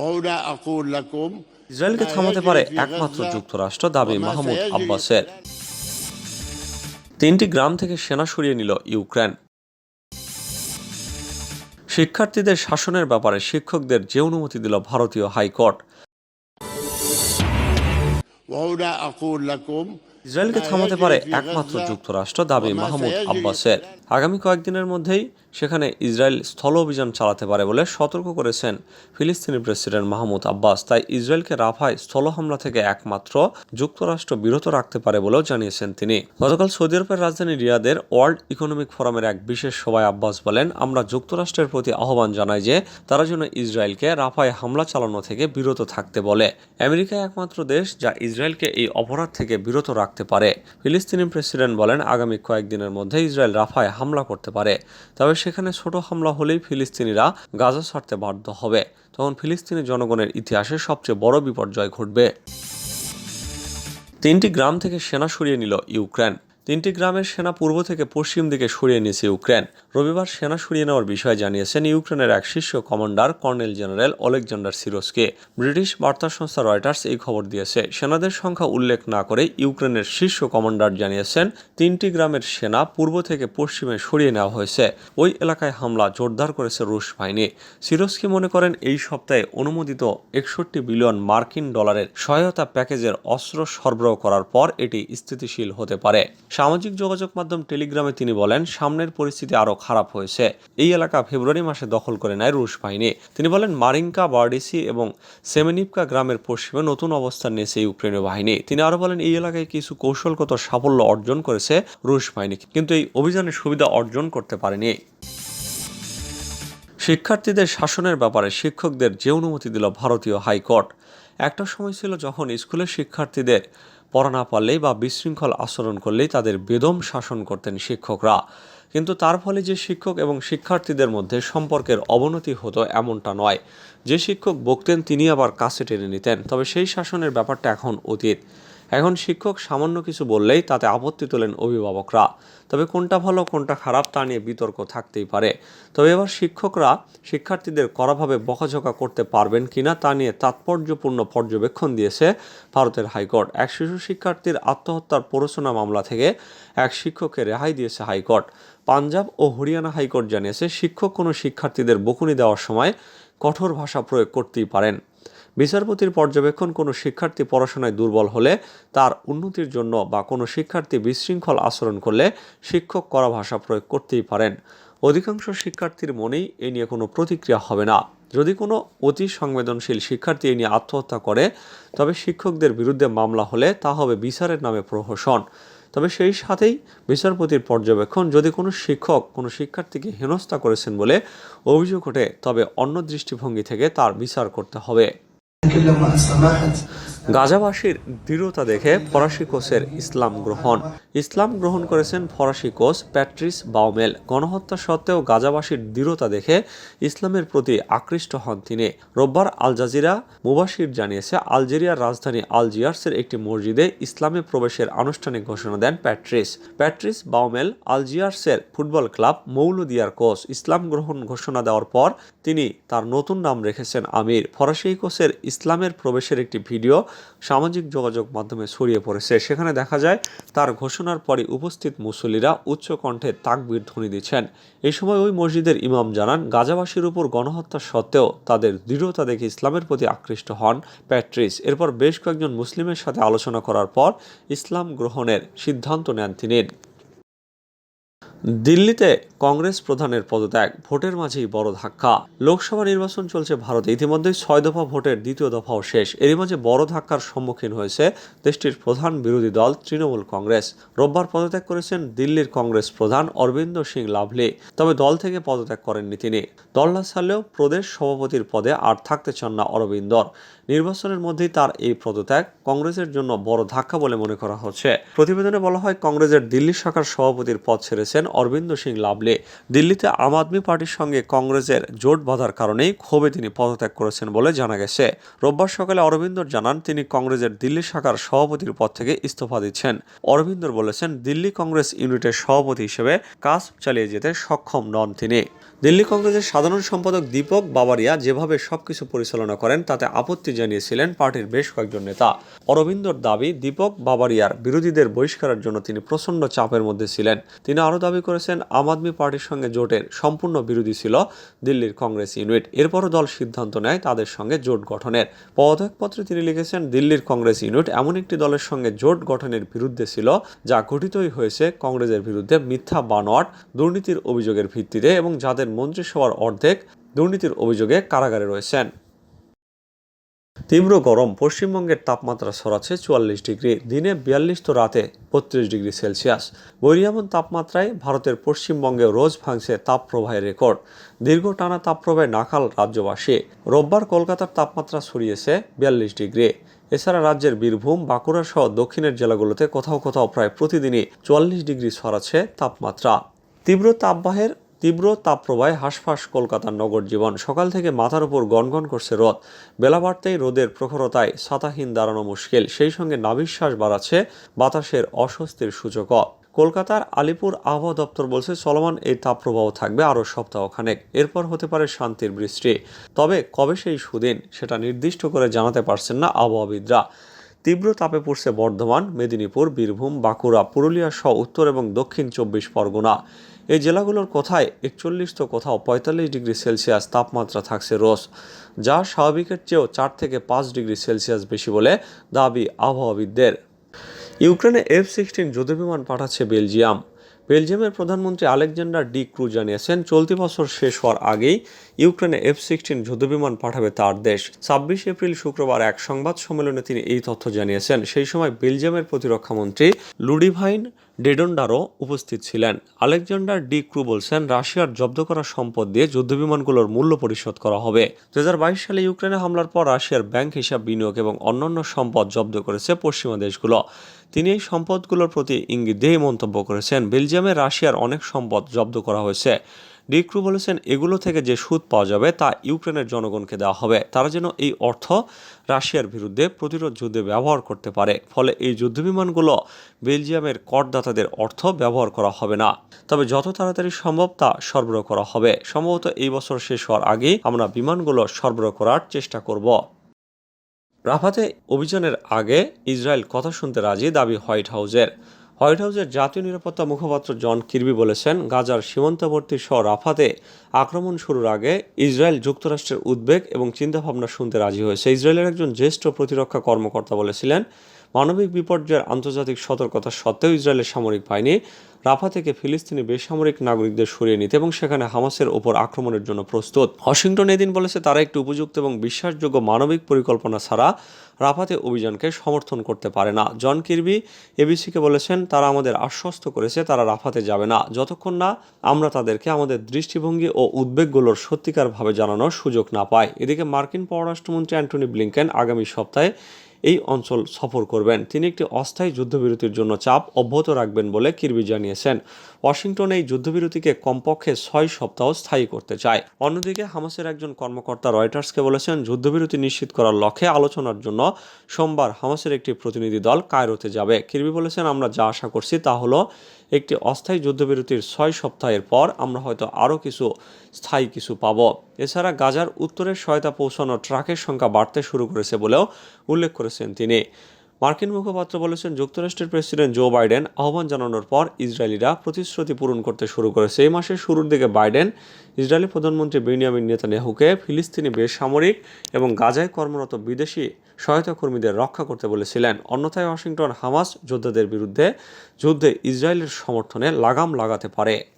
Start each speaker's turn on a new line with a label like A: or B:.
A: ইসরায়েলকে থামাতে পারে একমাত্র যুক্তরাষ্ট্র দাবি মাহমুদ আব্বাসের তিনটি গ্রাম থেকে সেনা সরিয়ে নিল ইউক্রেন শিক্ষার্থীদের শাসনের ব্যাপারে শিক্ষকদের যে অনুমতি দিল ভারতীয় হাইকোর্ট ইসরায়েলকে থামাতে পারে একমাত্র যুক্তরাষ্ট্র দাবি মাহমুদ আব্বাসের আগামী কয়েকদিনের মধ্যেই সেখানে ইসরায়েল স্থল অভিযান চালাতে পারে বলে সতর্ক করেছেন ফিলিস্তিনি প্রেসিডেন্ট মাহমুদ আব্বাস তাই ইসরায়েলকে রাফায় স্থল হামলা থেকে একমাত্র যুক্তরাষ্ট্র বিরত রাখতে পারে বলেও জানিয়েছেন তিনি গতকাল সৌদি আরবের রাজধানী রিয়াদের ওয়ার্ল্ড ইকোনমিক ফোরামের এক বিশেষ সভায় আব্বাস বলেন আমরা যুক্তরাষ্ট্রের প্রতি আহ্বান জানাই যে তারা যেন ইসরায়েলকে রাফায় হামলা চালানো থেকে বিরত থাকতে বলে আমেরিকা একমাত্র দেশ যা ইসরায়েলকে এই অপরাধ থেকে বিরত রাখ থাকতে পারে ফিলিস্তিনি প্রেসিডেন্ট বলেন আগামী কয়েকদিনের মধ্যে ইসরায়েল রাফায় হামলা করতে পারে তবে সেখানে ছোট হামলা হলেই ফিলিস্তিনিরা গাজা ছাড়তে বাধ্য হবে তখন ফিলিস্তিনি জনগণের ইতিহাসে সবচেয়ে বড় বিপর্যয় ঘটবে তিনটি গ্রাম থেকে সেনা সরিয়ে নিল ইউক্রেন তিনটি গ্রামের সেনা পূর্ব থেকে পশ্চিম দিকে সরিয়ে নিয়েছে ইউক্রেন রবিবার সেনা সরিয়ে নেওয়ার বিষয়ে জানিয়েছেন ইউক্রেনের এক শীর্ষ কমান্ডার কর্নেল জেনারেল অলেকজান্ডার সিরোসকে ব্রিটিশ বার্তা সংস্থা রয়টার্স এই খবর দিয়েছে সেনাদের সংখ্যা উল্লেখ না করে ইউক্রেনের শীর্ষ কমান্ডার জানিয়েছেন তিনটি গ্রামের সেনা পূর্ব থেকে পশ্চিমে সরিয়ে নেওয়া হয়েছে ওই এলাকায় হামলা জোরদার করেছে রুশ বাহিনী সিরোসকি মনে করেন এই সপ্তাহে অনুমোদিত একষট্টি বিলিয়ন মার্কিন ডলারের সহায়তা প্যাকেজের অস্ত্র সরবরাহ করার পর এটি স্থিতিশীল হতে পারে সামাজিক যোগাযোগ মাধ্যম টেলিগ্রামে তিনি বলেন সামনের পরিস্থিতি আরও খারাপ হয়েছে এই এলাকা ফেব্রুয়ারি মাসে দখল করে নেয় রুশ বাহিনী তিনি বলেন মারিঙ্কা বার্ডিসি এবং সেমেনিপকা গ্রামের পশ্চিমে নতুন অবস্থান নিয়েছে ইউক্রেনীয় বাহিনী তিনি আরও বলেন এই এলাকায় কিছু কৌশলগত সাফল্য অর্জন করেছে রুশ বাহিনী কিন্তু এই অভিযানের সুবিধা অর্জন করতে পারেনি শিক্ষার্থীদের শাসনের ব্যাপারে শিক্ষকদের যে অনুমতি দিল ভারতীয় হাইকোর্ট একটা সময় ছিল যখন স্কুলের শিক্ষার্থীদের পড়া না পারলেই বা বিশৃঙ্খল আচরণ করলেই তাদের বেদম শাসন করতেন শিক্ষকরা কিন্তু তার ফলে যে শিক্ষক এবং শিক্ষার্থীদের মধ্যে সম্পর্কের অবনতি হতো এমনটা নয় যে শিক্ষক বকতেন তিনি আবার কাছে টেনে নিতেন তবে সেই শাসনের ব্যাপারটা এখন অতীত এখন শিক্ষক সামান্য কিছু বললেই তাতে আপত্তি তোলেন অভিভাবকরা তবে কোনটা ভালো কোনটা খারাপ তা নিয়ে বিতর্ক থাকতেই পারে তবে এবার শিক্ষকরা শিক্ষার্থীদের কড়াভাবে বকাঝকা করতে পারবেন কিনা তা নিয়ে তাৎপর্যপূর্ণ পর্যবেক্ষণ দিয়েছে ভারতের হাইকোর্ট এক শিশু শিক্ষার্থীর আত্মহত্যার পড়াশোনা মামলা থেকে এক শিক্ষককে রেহাই দিয়েছে হাইকোর্ট পাঞ্জাব ও হরিয়ানা হাইকোর্ট জানিয়েছে শিক্ষক কোনো শিক্ষার্থীদের বকুনি দেওয়ার সময় কঠোর ভাষা প্রয়োগ করতেই পারেন বিচারপতির পর্যবেক্ষণ কোনো শিক্ষার্থী পড়াশোনায় দুর্বল হলে তার উন্নতির জন্য বা কোনো শিক্ষার্থী বিশৃঙ্খল আচরণ করলে শিক্ষক করা ভাষা প্রয়োগ করতেই পারেন অধিকাংশ শিক্ষার্থীর মনেই এ নিয়ে কোনো প্রতিক্রিয়া হবে না যদি কোনো অতি সংবেদনশীল শিক্ষার্থী এ নিয়ে আত্মহত্যা করে তবে শিক্ষকদের বিরুদ্ধে মামলা হলে তা হবে বিচারের নামে প্রহসন তবে সেই সাথেই বিচারপতির পর্যবেক্ষণ যদি কোনো শিক্ষক কোনো শিক্ষার্থীকে হেনস্থা করেছেন বলে অভিযোগ ওঠে তবে অন্য দৃষ্টিভঙ্গি থেকে তার বিচার করতে হবে كلما سمحت গাজাবাসীর দৃঢ়তা দেখে ফরাসি কোচের ইসলাম গ্রহণ ইসলাম গ্রহণ করেছেন ফরাসি কোচ প্যাট্রিস বাউমেল গণহত্যা সত্ত্বেও গাজাবাসীর দৃঢ়তা দেখে ইসলামের প্রতি আকৃষ্ট হন তিনি রোববার আল জাজিরা মুবাসির জানিয়েছে আলজেরিয়ার রাজধানী আলজিয়ার্সের একটি মসজিদে ইসলামে প্রবেশের আনুষ্ঠানিক ঘোষণা দেন প্যাট্রিস প্যাট্রিস বাউমেল আলজিয়ার্সের ফুটবল ক্লাব মৌলদিয়ার কোচ ইসলাম গ্রহণ ঘোষণা দেওয়ার পর তিনি তার নতুন নাম রেখেছেন আমির ফরাসি কোচের ইসলামের প্রবেশের একটি ভিডিও সামাজিক যোগাযোগ মাধ্যমে ছড়িয়ে পড়েছে সেখানে দেখা যায় তার ঘোষণার পরে উপস্থিত মুসল্লিরা উচ্চ কণ্ঠে তাকবির ধ্বনি দিচ্ছেন এই সময় ওই মসজিদের ইমাম জানান গাজাবাসীর উপর গণহত্যা সত্ত্বেও তাদের দৃঢ়তা দেখে ইসলামের প্রতি আকৃষ্ট হন প্যাট্রিস এরপর বেশ কয়েকজন মুসলিমের সাথে আলোচনা করার পর ইসলাম গ্রহণের সিদ্ধান্ত নেন তিনি দিল্লিতে কংগ্রেস প্রধানের পদত্যাগ ভোটের মাঝেই বড় ধাক্কা লোকসভা নির্বাচন চলছে ভারতে ইতিমধ্যে ছয় দফা ভোটের দ্বিতীয় দফাও শেষ এরই মাঝে বড় ধাক্কার সম্মুখীন হয়েছে দেশটির প্রধান বিরোধী দল তৃণমূল কংগ্রেস রোববার পদত্যাগ করেছেন দিল্লির কংগ্রেস প্রধান অরবিন্দ সিং লাভলি তবে দল থেকে পদত্যাগ করেননি তিনি দল না ছাড়লেও প্রদেশ সভাপতির পদে আর থাকতে চান না অরবিন্দর নির্বাচনের মধ্যেই তার এই পদত্যাগ কংগ্রেসের জন্য বড় ধাক্কা বলে মনে করা হচ্ছে প্রতিবেদনে বলা হয় কংগ্রেসের দিল্লি শাখার সভাপতির পদ ছেড়েছেন অরবিন্দ সিং লাভলি দিল্লিতে আম আদমি পার্টির সঙ্গে কংগ্রেসের জোট বাঁধার কারণেই ক্ষোভে তিনি পদত্যাগ করেছেন বলে জানা গেছে রোববার সকালে অরবিন্দর জানান তিনি কংগ্রেসের দিল্লি শাখার সভাপতির পদ থেকে ইস্তফা দিচ্ছেন অরবিন্দর বলেছেন দিল্লি কংগ্রেস ইউনিটের সভাপতি হিসেবে কাজ চালিয়ে যেতে সক্ষম নন তিনি দিল্লি কংগ্রেসের সাধারণ সম্পাদক দীপক বাবারিয়া যেভাবে সবকিছু পরিচালনা করেন তাতে আপত্তি জানিয়েছিলেন পার্টির বেশ কয়েকজন নেতা অরবিন্দর দাবি দীপক বাবারিয়ার বিরোধীদের বহিষ্কারের জন্য তিনি প্রচণ্ড চাপের মধ্যে ছিলেন তিনি আরও দাবি করেছেন আম আদমি পার্টির সঙ্গে জোটের সম্পূর্ণ বিরোধী ছিল দিল্লির কংগ্রেস ইউনিট এরপরও দল সিদ্ধান্ত নেয় তাদের সঙ্গে জোট গঠনের পদত্যাগপত্রে তিনি লিখেছেন দিল্লির কংগ্রেস ইউনিট এমন একটি দলের সঙ্গে জোট গঠনের বিরুদ্ধে ছিল যা গঠিতই হয়েছে কংগ্রেসের বিরুদ্ধে মিথ্যা বানোয়াট দুর্নীতির অভিযোগের ভিত্তিতে এবং যাদের মন্ত্রিসভার অর্ধেক দুর্নীতির অভিযোগে কারাগারে রয়েছেন তীব্র গরম পশ্চিমবঙ্গের তাপমাত্রা সরাচ্ছে চুয়াল্লিশ ডিগ্রি দিনে বিয়াল্লিশ তো রাতে বত্রিশ ডিগ্রি সেলসিয়াস বৈরিয়ামন তাপমাত্রায় ভারতের পশ্চিমবঙ্গে রোজ ভাঙছে তাপপ্রবাহের রেকর্ড দীর্ঘ টানা তাপপ্রবাহে নাকাল রাজ্যবাসী রোববার কলকাতার তাপমাত্রা সরিয়েছে বিয়াল্লিশ ডিগ্রি এছাড়া রাজ্যের বীরভূম বাঁকুড়া সহ দক্ষিণের জেলাগুলোতে কোথাও কোথাও প্রায় প্রতিদিনই চুয়াল্লিশ ডিগ্রি সরাচ্ছে তাপমাত্রা তীব্র তাপবাহের তীব্র তাপপ্রবাহে হাঁসফাঁস কলকাতার নগর জীবন সকাল থেকে মাথার উপর গনগন করছে রোদ বেলা বাড়তেই রোদের প্রখরতায় সাতাহীন দাঁড়ানো মুশকিল সেই সঙ্গে নাবিশ্বাস বাড়াচ্ছে বাতাসের অস্বস্তির সূচক কলকাতার আলিপুর আবহাওয়া দপ্তর বলছে চলমান এই তাপপ্রবাহ থাকবে আরও সপ্তাহখানেক এরপর হতে পারে শান্তির বৃষ্টি তবে কবে সেই সুদিন সেটা নির্দিষ্ট করে জানাতে পারছেন না আবহাওয়াবিদরা তীব্র তাপে পড়ছে বর্ধমান মেদিনীপুর বীরভূম বাঁকুড়া পুরুলিয়া সহ উত্তর এবং দক্ষিণ চব্বিশ পরগনা এই জেলাগুলোর কোথায় একচল্লিশ তো কোথাও পঁয়তাল্লিশ ডিগ্রি সেলসিয়াস তাপমাত্রা থাকছে রোজ যা স্বাভাবিকের চেয়েও চার থেকে পাঁচ ডিগ্রি সেলসিয়াস বেশি বলে দাবি আবহাওয়াবিদদের ইউক্রেনে এফ সিক্সটিন যুদ্ধবিমান পাঠাচ্ছে বেলজিয়াম বেলজিয়ামের প্রধানমন্ত্রী আলেকজান্ডার ডি ক্রু জানিয়েছেন চলতি বছর শেষ হওয়ার আগেই ইউক্রেনে এফ সিক্সটিন যুদ্ধবিমান পাঠাবে তার দেশ ছাব্বিশ এপ্রিল শুক্রবার এক সংবাদ সম্মেলনে তিনি এই তথ্য জানিয়েছেন সেই সময় বেলজিয়ামের প্রতিরক্ষামন্ত্রী লুডিভাইন ডেডন্ডারও উপস্থিত ছিলেন আলেকজান্ডার ডি ক্রু বলছেন রাশিয়ার জব্দ করা সম্পদ দিয়ে যুদ্ধবিমানগুলোর মূল্য পরিশোধ করা হবে দু সালে ইউক্রেনে হামলার পর রাশিয়ার ব্যাংক হিসাব বিনিয়োগ এবং অন্যান্য সম্পদ জব্দ করেছে পশ্চিমা দেশগুলো তিনি এই সম্পদগুলোর প্রতি ইঙ্গিত দিয়েই মন্তব্য করেছেন বেলজিয়ামে রাশিয়ার অনেক সম্পদ জব্দ করা হয়েছে ডিক্রু বলেছেন এগুলো থেকে যে সুদ পাওয়া যাবে তা ইউক্রেনের জনগণকে দেওয়া হবে তারা যেন এই অর্থ রাশিয়ার বিরুদ্ধে প্রতিরোধ যুদ্ধে ব্যবহার করতে পারে ফলে এই যুদ্ধবিমানগুলো বেলজিয়ামের করদাতাদের অর্থ ব্যবহার করা হবে না তবে যত তাড়াতাড়ি সম্ভব তা সরবরাহ করা হবে সম্ভবত এই বছর শেষ হওয়ার আগেই আমরা বিমানগুলো সরবরাহ করার চেষ্টা করব রাফাতে অভিযানের আগে ইসরায়েল কথা শুনতে রাজি দাবি হোয়াইট হাউসের হোয়াইট হাউসের জাতীয় নিরাপত্তা মুখপাত্র জন কির্বি বলেছেন গাজার সীমান্তবর্তী শহর রাফাতে আক্রমণ শুরুর আগে ইসরায়েল যুক্তরাষ্ট্রের উদ্বেগ এবং চিন্তাভাবনা শুনতে রাজি হয়েছে ইসরায়েলের একজন জ্যেষ্ঠ প্রতিরক্ষা কর্মকর্তা বলেছিলেন মানবিক বিপর্যয়ের আন্তর্জাতিক সতর্কতা সত্ত্বেও ইসরায়েলের সামরিক বাহিনী রাফা থেকে ফিলিস্তিনি বেসামরিক নাগরিকদের সরিয়ে নিতে এবং সেখানে হামাসের ওপর আক্রমণের জন্য প্রস্তুত ওয়াশিংটন এদিন বলেছে তারা একটি উপযুক্ত এবং বিশ্বাসযোগ্য মানবিক পরিকল্পনা ছাড়া রাফাতে অভিযানকে সমর্থন করতে পারে না জন কির্বি এবিসিকে বলেছেন তারা আমাদের আশ্বস্ত করেছে তারা রাফাতে যাবে না যতক্ষণ না আমরা তাদেরকে আমাদের দৃষ্টিভঙ্গি ও উদ্বেগগুলোর সত্যিকারভাবে জানানোর সুযোগ না পাই এদিকে মার্কিন পররাষ্ট্রমন্ত্রী অ্যান্টনি ব্লিংকেন আগামী সপ্তাহে এই অঞ্চল সফর করবেন তিনি একটি অস্থায়ী যুদ্ধবিরতির জন্য চাপ অব্যাহত রাখবেন বলে কিরবি জানিয়েছেন ওয়াশিংটন এই যুদ্ধবিরতিকে কমপক্ষে ছয় সপ্তাহ স্থায়ী করতে চায় অন্যদিকে হামাসের একজন কর্মকর্তা রয়টার্সকে বলেছেন যুদ্ধবিরতি নিশ্চিত করার লক্ষ্যে আলোচনার জন্য সোমবার হামাসের একটি প্রতিনিধি দল কায়রোতে যাবে কিরবি বলেছেন আমরা যা আশা করছি তা হলো একটি অস্থায়ী যুদ্ধবিরতির ছয় সপ্তাহের পর আমরা হয়তো আরও কিছু স্থায়ী কিছু পাব এছাড়া গাজার উত্তরে সহায়তা পৌঁছানো ট্রাকের সংখ্যা বাড়তে শুরু করেছে বলেও উল্লেখ করেছেন তিনি মার্কিন মুখপাত্র বলেছেন যুক্তরাষ্ট্রের প্রেসিডেন্ট জো বাইডেন আহ্বান জানানোর পর ইসরায়েলিরা প্রতিশ্রুতি পূরণ করতে শুরু করেছে এই মাসের শুরুর দিকে বাইডেন ইসরায়েলি প্রধানমন্ত্রী বেনিয়ামিন নেতানিয়াহুকে ফিলিস্তিনি বেসামরিক এবং গাজায় কর্মরত বিদেশি সহায়তা কর্মীদের রক্ষা করতে বলেছিলেন অন্যথায় ওয়াশিংটন হামাস যোদ্ধাদের বিরুদ্ধে যুদ্ধে ইসরায়েলের সমর্থনে লাগাম লাগাতে পারে